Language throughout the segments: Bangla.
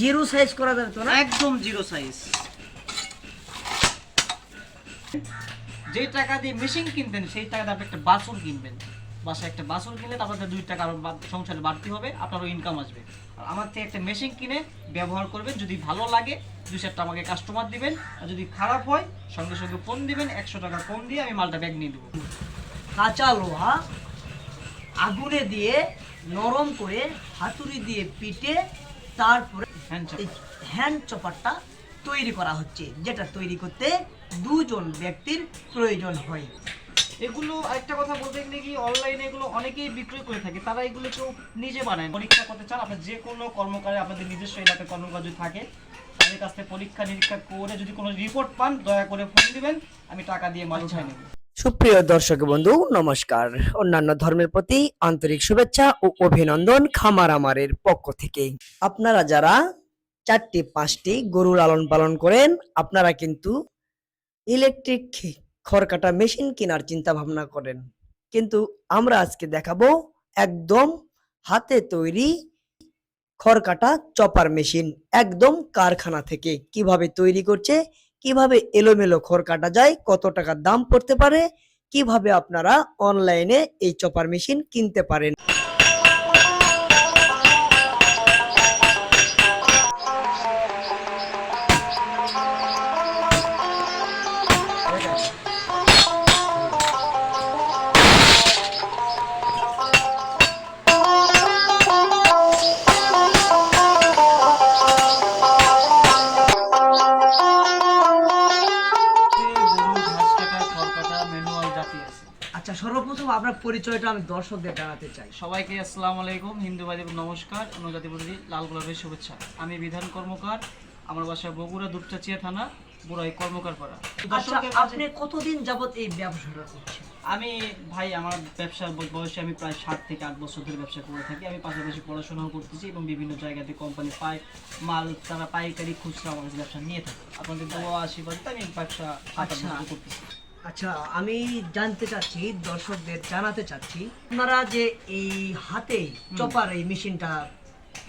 জিরো সাইজ করা যাবে না? একদম জিরো সাইজ। যে টাকা দিয়ে মেশিন কিনতেন, সেই টাকা দিয়ে আপনি একটা বাসন কিনবেন। বাসায় একটা বাসন কিনলে আপনার দুই টাকা আরও সংসারে বাড়তি হবে, আপনারও ইনকাম আসবে। আর আমার থেকে একটা মেশিন কিনে ব্যবহার করবেন, যদি ভালো লাগে, দুই চারটা আমাকে কাস্টমার দিবেন, আর যদি খারাপ হয়, সঙ্গে সঙ্গে ফোন দিবেন, একশো টাকা কম দিয়ে আমি মালটা ব্যাগ নিয়ে দেবো কাঁচা লোহা আগুনে দিয়ে নরম করে হাতুড়ি দিয়ে পিটে তারপরে হ্যান্ড চপারটা তৈরি করা হচ্ছে যেটা তৈরি করতে দুজন ব্যক্তির প্রয়োজন হয়। এগুলো একটা কথা বলতে গেলে কি অনলাইনে এগুলো অনেকেই বিক্রয় করে থাকে তারা এগুলো কেউ নিজে বানায় পরীক্ষা করতে চান আপনার যে কোনো কর্মকারে আপনাদের নিজস্ব এলাকায় কর্মকার যদি থাকে তাদের কাছ থেকে পরীক্ষা নিরীক্ষা করে যদি কোনো রিপোর্ট পান দয়া করে ফোন দিবেন আমি টাকা দিয়ে মাল উঠাই নেব। সুপ্রিয় দর্শক বন্ধু, নমস্কার। অন্যান্য ধর্মের প্রতি আন্তরিক শুভেচ্ছা ও অভিনন্দন খামার আমারের পক্ষ থেকে। আপনারা যারা চারটি, পাঁচটি গরু লালন পালন করেন, আপনারা কিন্তু ইলেকট্রিক খড় কাটা মেশিন কেনার চিন্তা ভাবনা করেন। কিন্তু আমরা আজকে দেখাবো একদম হাতে তৈরি খড় কাটা চপার মেশিন, একদম কারখানা থেকে কীভাবে তৈরি করছে কীভাবে এলোমেলো খড় কাটা যায়, কত টাকার দাম পড়তে পারে, কীভাবে আপনারা অনলাইনে এই চপার মেশিন কিনতে পারেন। সর্বপ্রথম আপনার পরিচয়টা আমি দর্শকদের জানাতে চাই। সবাইকে আসসালামু আলাইকুম হিন্দু ভাই নমস্কার অনুজাতি প্রতি লাল গোলাপের শুভেচ্ছা। আমি বিধান কর্মকার আমার বাসা বগুড়া দুপচাচিয়া থানা বুড়াই কর্মকার পাড়া। আচ্ছা আপনি কতদিন যাবত এই ব্যবসাটা করছেন? আমি ভাই আমার ব্যবসার বয়সে আমি প্রায় সাত থেকে আট বছর ধরে ব্যবসা করে থাকি। আমি পাশাপাশি পড়াশোনাও করতেছি এবং বিভিন্ন জায়গাতে কোম্পানি পায় মাল তারা পাইকারি খুচরা আমার ব্যবসা নিয়ে থাকে। আপনাদের দোয়া আশীর্বাদ আমি ব্যবসা আচ্ছা। করতেছি। আচ্ছা আমি জানতে চাচ্ছি দর্শকদের জানাতে চাচ্ছি আপনারা যে এই হাতে চপার এই মেশিনটা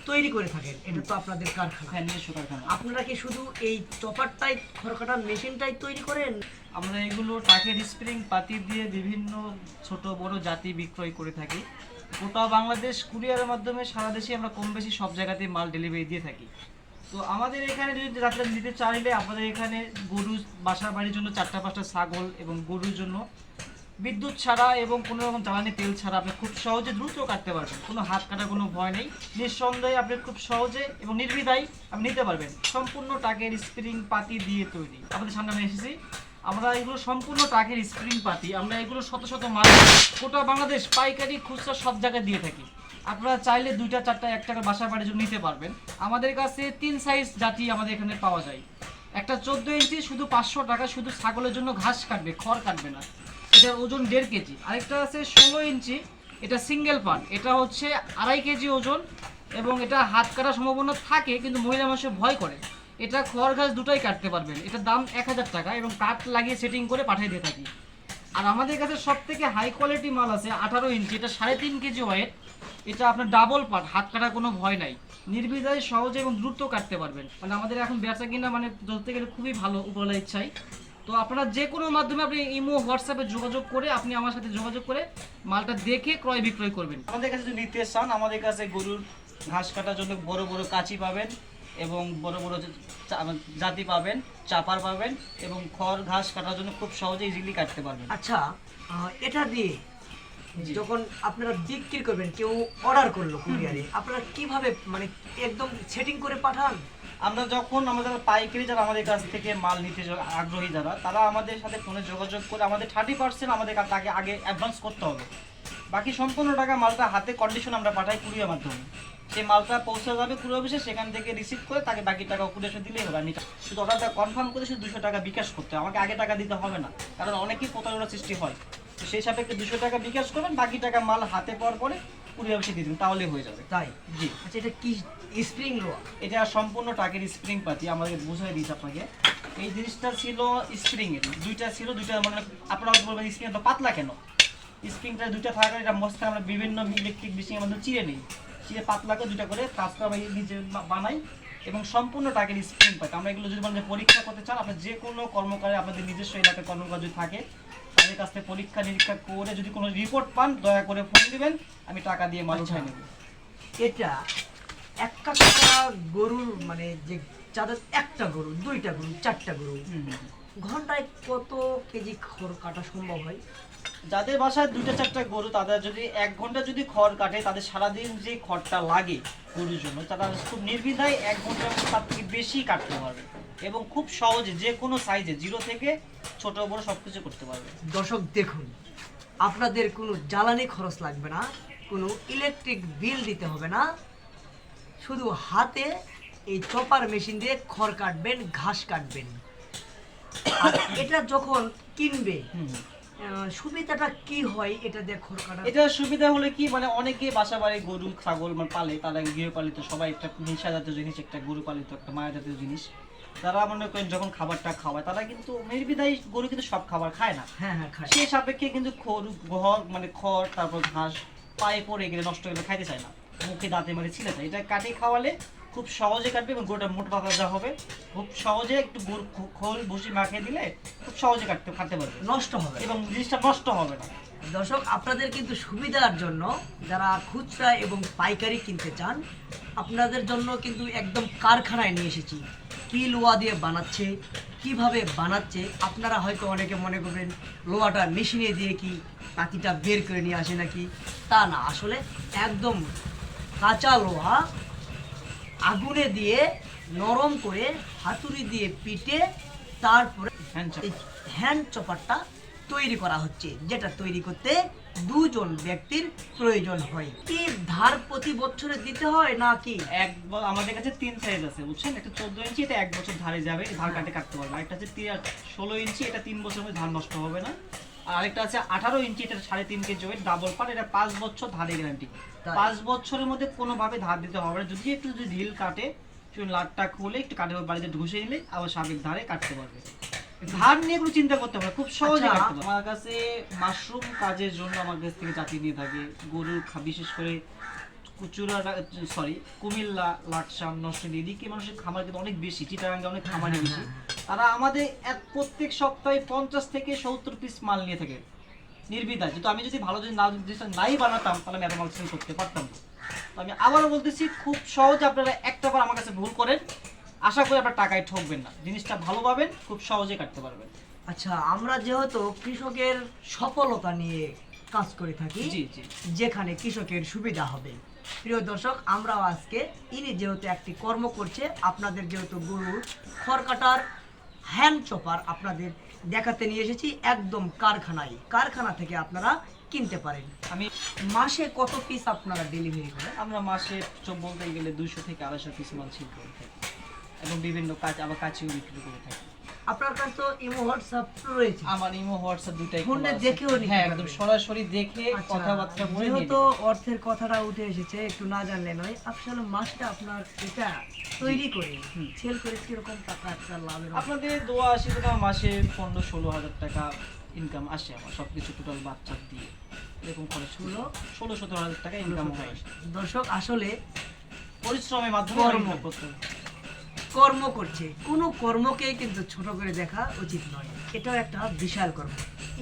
তৈরি করে থাকেন এটা তো আপনাদের কারখানা। হ্যাঁ নিজস্ব কারখানা। আপনারা কি শুধু এই চপারটাই খড়কাটার মেশিনটাই তৈরি করেন? আমরা এগুলো টাকের স্প্রিং পাতি দিয়ে বিভিন্ন ছোট বড় জাতি বিক্রয় করে থাকি। গোটা বাংলাদেশ কুরিয়ারের মাধ্যমে সারা দেশে আমরা কম বেশি সব জায়গাতে মাল ডেলিভারি দিয়ে থাকি। তো আমাদের এখানে যদি যাত্রা নিতে চাইলে আমাদের এখানে গরু বাসা বাড়ির জন্য চারটা পাঁচটা ছাগল এবং গরুর জন্য বিদ্যুৎ ছাড়া এবং কোনো রকম জ্বালানি তেল ছাড়া আপনি খুব সহজে দ্রুত কাটতে পারবেন। কোনো হাত কাটার কোনো ভয় নেই। নিঃসন্দেহে আপনি খুব সহজে এবং নির্বিধায় আপনি নিতে পারবেন। সম্পূর্ণ টাকের স্প্রিং পাতি দিয়ে তৈরি। আমাদের সামনে আমি এসেছি। আমরা এগুলো সম্পূর্ণ টাকের স্প্রিং পাতি। আমরা এগুলো শত শত মাল গোটা বাংলাদেশ পাইকারি খুচরা সব জায়গায় দিয়ে থাকি। আপনারা চাইলে দুইটা, চারটা এক টাকা বাসা বাড়ির জন্য নিতে পারবেন। আমাদের কাছে তিন সাইজ জাতি আমাদের এখানে পাওয়া যায়। একটা চোদ্দ ইঞ্চি শুধু পাঁচশো টাকা, শুধু ছাগলের জন্য ঘাস কাটবে, খড় কাটবে না। এটার ওজন দেড় কেজি। আরেকটা আছে ষোলো ইঞ্চি, এটা সিঙ্গেল পান এটা হচ্ছে আড়াই কেজি ওজন এবং এটা হাত কাটার সম্ভাবনা থাকে, কিন্তু মহিলা মানুষের ভয় করে। এটা খড় ঘাস দুটোই কাটতে পারবেন। এটার দাম এক হাজার টাকা এবং কাঠ লাগিয়ে সেটিং করে পাঠিয়ে দিয়ে থাকি। আর আমাদের কাছে সব থেকে হাই কোয়ালিটি মাল আছে আঠারো ইঞ্চি, এটা সাড়ে তিন কেজি ওয়েট এটা আপনার ডাবল পার্ট হাত কাটার কোনো ভয় নাই। নির্বিধায় সহজে এবং দ্রুত কাটতে পারবেন। মানে আমাদের এখন বেচা কিনা মানে ধরতে গেলে খুবই ভালো উপরলা ইচ্ছাই তো আপনারা যে কোনো মাধ্যমে আপনি ইমো, হোয়াটসঅ্যাপে যোগাযোগ করে আপনি আমার সাথে যোগাযোগ করে মালটা দেখে ক্রয় বিক্রয় করবেন। আমাদের কাছে যদি নিতে চান, আমাদের কাছে গরুর ঘাস কাটার জন্য বড় বড় কাঁচি পাবেন। এবং বড় বড় জাতি পাবেন চাপার পাবেন এবং খড় ঘাস কাটার জন্য খুব সহজে ইজিলি কাটতে পারবেন। আচ্ছা এটা দিয়ে যখন আপনারা বিক্রি করবেন কেউ অর্ডার করল কুরিয়ারে আপনারা কীভাবে মানে একদম সেটিং করে পাঠান? আমরা যখন আমাদের পাইকারি যারা আমাদের কাছ থেকে মাল নিতে আগ্রহী যারা তারা আমাদের সাথে ফোনে যোগাযোগ করে আমাদের থার্টি পার্সেন্ট আমাদের তাকে আগে অ্যাডভান্স করতে হবে। বাকি সম্পূর্ণ টাকা মালটা হাতে কন্ডিশন আমরা পাঠাই কুরিয়ার মাধ্যমে। সেই মালটা পৌঁছে যাবে কুরিয়ার অফিসে সেখান থেকে রিসিভ করে তাকে বাকি টাকা কুরিয়ার দিলেই হবে। আমি শুধু অর্ডারটা কনফার্ম করে শুধু দুশো টাকা বিকাশ করতে। হবে আমাকে আগে টাকা দিতে হবে না কারণ অনেকেই প্রতারণার সৃষ্টি হয়। তো সেই সাপেক্ষে দুশো টাকা বিকাশ করবেন বাকি টাকা মাল হাতে পাওয়ার পরে কুরিয়ার অফিসে দিয়ে দেবেন তাহলে হয়ে যাবে। তাই? জি। আচ্ছা এটা কি স্প্রিং লোয়া এটা সম্পূর্ণ টাকের স্প্রিং পাতি আমাদের বুঝাই দিয়েছে আপনাকে। এই জিনিসটা ছিল স্প্রিং এর দুইটা ছিল দুইটা মানে আপনারা বলবেন স্প্রিং পাতলা কেন? স্প্রিংটা দুইটা থাকার এটা মস্ত আমরা বিভিন্ন ইলেকট্রিক মেশিনের মধ্যে চিড়ে নিই। চিড়ে পাতলা করে দুইটা করে কাজটা আমরা নিজে বানাই এবং সম্পূর্ণ টাকের স্প্রিং পাই। আমরা এগুলো যদি মানে পরীক্ষা করতে চান আপনার যে কোনো কর্মকারে আপনাদের নিজস্ব এলাকায় কর্মকার যদি থাকে তাদের কাছ থেকে পরীক্ষা নিরীক্ষা করে যদি কোনো রিপোর্ট পান দয়া করে ফোন দিবেন আমি টাকা দিয়ে মাল উঠাই নেব। এটা একটা গরুর মানে যে যাদের একটা গরু দুইটা গরু চারটা গরু ঘন্টায় কত কেজি খড় কাটা সম্ভব হয়? যাদের বাসায় দুইটা চারটা গরু তাদের যদি এক ঘণ্টা যদি খড় কাটে তাদের সারাদিন যে খড়টা লাগে গরুর জন্য তারা খুব নির্বিধায় এক মধ্যে তার থেকে বেশি কাটতে পারবে এবং খুব সহজে যে কোনো সাইজে জিরো থেকে ছোট বড় সব কিছু করতে পারবে। দর্শক দেখুন আপনাদের কোনো জ্বালানি খরচ লাগবে না কোনো ইলেকট্রিক বিল দিতে হবে না শুধু হাতে এই চপার মেশিন দিয়ে খড় কাটবেন ঘাস কাটবেন। আর এটা যখন কিনবে সুবিধাটা কি হয় এটা কাটা সুবিধা হলে কি মানে অনেকে বাসা বাড়ি গরু ছাগল মানে পালে তারা গৃহপালিত সবাই একটা নেশা জাতীয় জিনিস একটা গরু পালিত একটা মায়া জাতীয় জিনিস। তারা মনে করেন যখন খাবারটা খাওয়ায় তারা কিন্তু নির্বিধায় গরু কিন্তু সব খাবার খায় না। হ্যাঁ হ্যাঁ খায়। সেই সাপেক্ষে কিন্তু খড় ঘর মানে খড় তারপর ঘাস পায়ে পড়ে গেলে নষ্ট হয়ে গেলে খাইতে চায় না। মুখে দাঁতে মারে ছিলে যায়। এটা কাটে খাওয়ালে খুব সহজে কাটবে এবং গোটা মোট পাকা যা হবে খুব সহজে একটু খ- খোল ভুসি মাখিয়ে দিলে খুব সহজে কাটতে খাতে পারবে। নষ্ট হবে এবং জিনিসটা নষ্ট হবে না। দর্শক আপনাদের কিন্তু সুবিধার জন্য যারা খুচরা এবং পাইকারি কিনতে চান আপনাদের জন্য কিন্তু একদম কারখানায় নিয়ে এসেছি। কি লোয়া দিয়ে বানাচ্ছে কীভাবে বানাচ্ছে আপনারা হয়তো অনেকে মনে করবেন লোহাটা মেশিনে দিয়ে কি পাতিটা বের করে নিয়ে আসে নাকি? তা না আসলে একদম কাঁচা লোহা আগুনে দিয়ে নরম করে হাতুড়ি দিয়ে পিটে তারপরে হ্যান্ড চপারটা তৈরি করা হচ্ছে যেটা তৈরি করতে দুজন ব্যক্তির প্রয়োজন হয়। কি ধার প্রতি বছরে দিতে হয় নাকি? এক আমাদের কাছে তিন সাইজ আছে বুঝছেন? একটা চোদ্দ ইঞ্চি এটা এক বছর ধারে যাবে ধার কাটে কাটতে পারবে। আরেকটা আছে ষোলো ইঞ্চি এটা তিন বছর মধ্যে ধান নষ্ট হবে না। আর আরেকটা আছে আঠারো ইঞ্চি এটা সাড়ে তিন কেজি ওয়েট ডাবল পার এটা পাঁচ বছর ধারে গ্যারান্টি। পাঁচ বছরের মধ্যে কোনোভাবে ধার দিতে হবে না। যদি একটু যদি ঢিল কাটে একটু লাটটা খুলে একটু কাঠের বাড়িতে ঢুসে নিলে আবার সাবেক ধারে কাটতে পারবে। ধার নিয়ে কোনো চিন্তা করতে হবে খুব সহজে আচ্ছা। আমার কাছে মাশরুম কাজের জন্য আমার কাছ থেকে জাতি নিয়ে থাকে। গরুর বিশেষ করে কুচুরা সরি কুমিল্লা লাকসাম নরসিংদী এদিকে মানুষের খামার কিন্তু অনেক বেশি চিটাগাঙ্গে অনেক খামারই বেশি। তারা আমাদের এক প্রত্যেক সপ্তাহে পঞ্চাশ থেকে সত্তর পিস মাল নিয়ে থাকে। নির্বিধায়। যেহেতু আমি যদি ভালো যদি না নাই বানাতাম তাহলে আমি এত করতে পারতাম না। তো আমি আবারও বলতেছি খুব সহজে আপনারা একটা বার আমার কাছে ভুল করেন। আশা করি আপনার টাকায় ঠকবেন না। জিনিসটা ভালো পাবেন খুব সহজে কাটতে পারবেন। আচ্ছা আমরা যেহেতু কৃষকের সফলতা নিয়ে কাজ করে থাকি জি জি। যেখানে কৃষকের সুবিধা হবে। প্রিয় দর্শক আমরাও আজকে ইনি যেহেতু একটি কর্ম করছে আপনাদের যেহেতু গরুর খড় কাটার হ্যান্ড চপার আপনাদের দেখাতে নিয়ে এসেছি একদম কারখানায়। কারখানা থেকে আপনারা কিনতে পারেন। আমি মাসে কত পিস আপনারা ডেলিভারি করেন? আমরা মাসে বলতে গেলে দুশো থেকে আড়াইশো পিস মাল ছিল করে থাকি। এবং বিভিন্ন কাজ আবার কাছেও বিক্রি করে থাকি। আপনার কাছে তো ইমো হোয়াটসঅ্যাপ রয়েছে। আমার ইমো হোয়াটসঅ্যাপ দুটাই ফোনে দেখেও নিতে হ্যাঁ একদম সরাসরি দেখে আচ্ছা, কথাবার্তা বলে নিতে অর্থের কথাটা উঠে এসেছে একটু না জানলে নয় আসলে মাসটা আপনার এটা তৈরি করে সেল করে কীরকম টাকা আপনার অংশ? আপনাদের দোয়া আসে টাকা মাসে পনেরো ষোলো হাজার টাকা ইনকাম আসে আমার সব কিছু টোটাল বাচ্চা দিয়ে। এরকম খরচ হলো ষোলো? সতেরো হাজার টাকা ইনকাম হয় দর্শক আসলে পরিশ্রমের মাধ্যমে করতে হবে। কর্ম করছে। কোনো কর্মকেই কিন্তু ছোট করে দেখা উচিত নয়। এটাও একটা বিশাল কর্ম।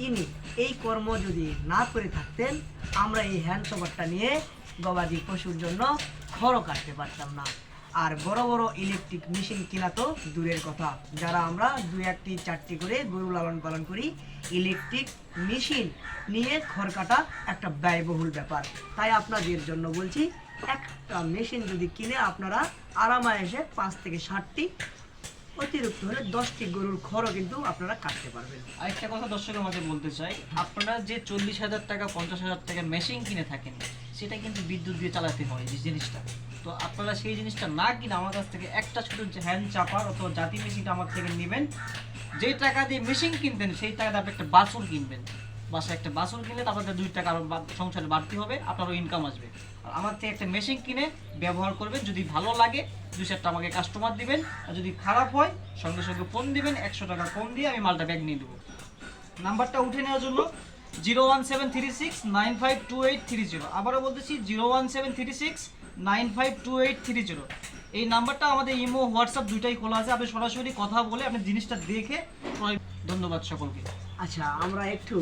ইনি এই কর্ম যদি না করে থাকতেন, আমরা এই হ্যান্ড সবারটা নিয়ে গবাদি পশুর জন্য খড়ও কাটতে পারতাম না। আর বড় বড় ইলেকট্রিক মেশিন কেনা তো দূরের কথা। যারা আমরা দু একটি, চারটি করে গরু লালন পালন করি, ইলেকট্রিক মেশিন নিয়ে খড় কাটা একটা ব্যয়বহুল ব্যাপার। তাই আপনাদের জন্য বলছি একটা মেশিন যদি কিনে আপনারা আরামায়েসে পাঁচ থেকে ষাটটি অতিরিক্ত হলে দশটি গরুর খড়ও কিন্তু আপনারা কাটতে পারবেন। আরেকটা কথা দর্শকের মাঝে বলতে চাই, আপনারা যে চল্লিশ হাজার টাকা, পঞ্চাশ হাজার টাকার মেশিন কিনে থাকেন, সেটা কিন্তু বিদ্যুৎ দিয়ে চালাতে হয় যে জিনিসটা। তো আপনারা সেই জিনিসটা না কিনে আমার কাছ থেকে একটা ছোট হ্যান্ড চাপার অথবা জাতি মেশিনটা আমার থেকে নেবেন, যেই টাকা দিয়ে মেশিন কিনতেন সেই টাকা দিয়ে আপনি একটা বাছুর কিনবেন। বাসায় একটা বাছুর কিনলে তারপর দুই টাকা আরও বা- সংসারে বাড়তি হবে, আপনারও ইনকাম আসবে। আমার থেকে একটা মেশিন কিনে ব্যবহার করবেন। যদি ভালো লাগে দুই চারটা আমাকে কাস্টমার দিবেন। আর যদি খারাপ হয়, সঙ্গে সঙ্গে ফোন দিবেন, একশো টাকা ফোন দিয়ে আমি মালটা ব্যাগ নিয়ে দেবো। নাম্বারটা উঠে নেওয়ার জন্য zero one seven three six nine five two eight three zero আবারও বলতেছি zero one seven three six nine five two eight three zero এই নাম্বারটা আমাদের ইমো, হোয়াটসঅ্যাপ দুইটাই খোলা আছে। আপনি সরাসরি কথা বলে আপনি জিনিসটা দেখে ধন্যবাদ সকলকে। আচ্ছা আমরা একটু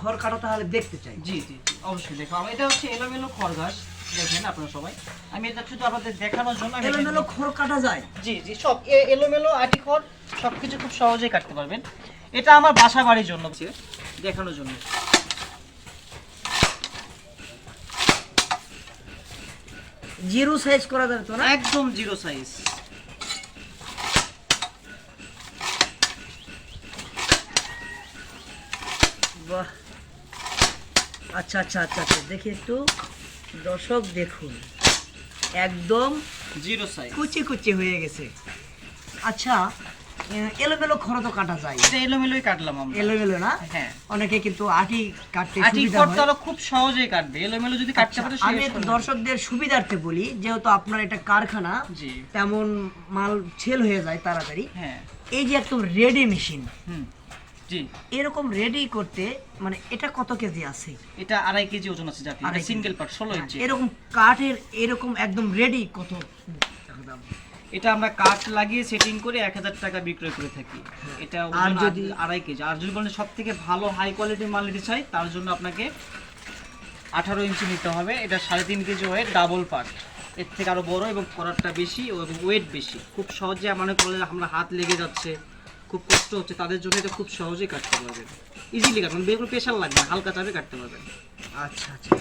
খড় কাটা তাহলে দেখতে চাই। জি জি জি, অবশ্যই দেখো। আমার এটা হচ্ছে এলোমেলো খড়গাছ দেখেন আপনারা সবাই। আমি এটা শুধু আপনাদের দেখানোর জন্য এলোমেলো খড় কাটা যায়। জি জি সব এলোমেলো আটি খড় সব কিছু খুব সহজেই কাটতে পারবেন। এটা আমার বাসা বাড়ির জন্য। দেখানোর জন্য। জিরো সাইজ করা যাবে তো না? একদম জিরো সাইজ বাহ। আচ্ছা আচ্ছা আচ্ছা আচ্ছা দেখি একটু। দর্শক দেখুন। একদম জিরো সাইজ কুচি কুচি হয়ে গেছে। আচ্ছা এলোমেলো খড় তো কাটা যায়। এটা এলোমেলোই কাটলাম আমরা। এলোমেলো না? হ্যাঁ। অনেকে কিন্তু আটি কাটতে আটি সুবিধা হয়। খুব সহজেই কাটবে। এলোমেলো যদি কাটতে পারে আচ্ছা, আমি দর্শকদের সুবিধার্থে বলি যেহেতু আপনার এটা কারখানা তেমন মাল সেল হয়ে যায় তাড়াতাড়ি। হ্যাঁ। এই যে একদম রেডি মেশিন হুম। জি। এরকম রেডি করতে মানে এটা কত কেজি আছে? এটা আড়াই কেজি ওজন আছে জাতি। কেজি। সিঙ্গেল পার্ট ষোলো ইঞ্চি এরকম কাঠের এরকম একদম রেডি কত? দাম? এটা আমরা কাঠ লাগিয়ে সেটিং করে এক হাজার টাকা বিক্রয় করে থাকি। এটা হ্যাঁ। আর ওজন যদি- আড়াই কেজি। আর যদি বলেন সব থেকে ভালো হাই কোয়ালিটির মাল নিতে চাই তার জন্য আপনাকে আঠারো ইঞ্চি নিতে হবে। এটা সাড়ে তিন কেজি ওয়েট ডাবল পার্ট এর থেকে আরও বড় এবং করারটা বেশি এবং ওয়েট বেশি। খুব সহজে মনে করলে আমরা হাত লেগে যাচ্ছে। খুব কষ্ট হচ্ছে তাদের জন্য এটা খুব সহজেই কাটতে পারবেন ইজিলি কাটবেন বেগুন প্রেশার লাগবে না, হালকা চাপে কাটতে পারবেন আচ্ছা আচ্ছা।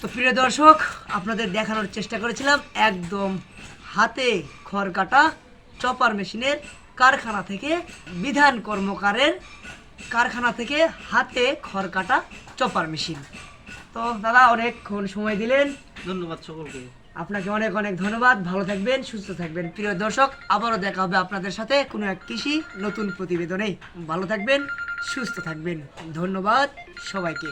তো প্রিয় দর্শক আপনাদের দেখানোর চেষ্টা করেছিলাম একদম হাতে খড় কাটা চপার মেশিনের কারখানা থেকে বিধান কর্মকারের কারখানা থেকে হাতে খড় কাটা চপার মেশিন তো দাদা অনেকক্ষণ সময় দিলেন। ধন্যবাদ সকলকে। আপনাকে অনেক অনেক ধন্যবাদ। ভালো থাকবেন, সুস্থ থাকবেন। প্রিয় দর্শক, আবারও দেখা হবে আপনাদের সাথে কোনো এক কৃষি নতুন প্রতিবেদনে। ভালো থাকবেন, সুস্থ থাকবেন। ধন্যবাদ সবাইকে।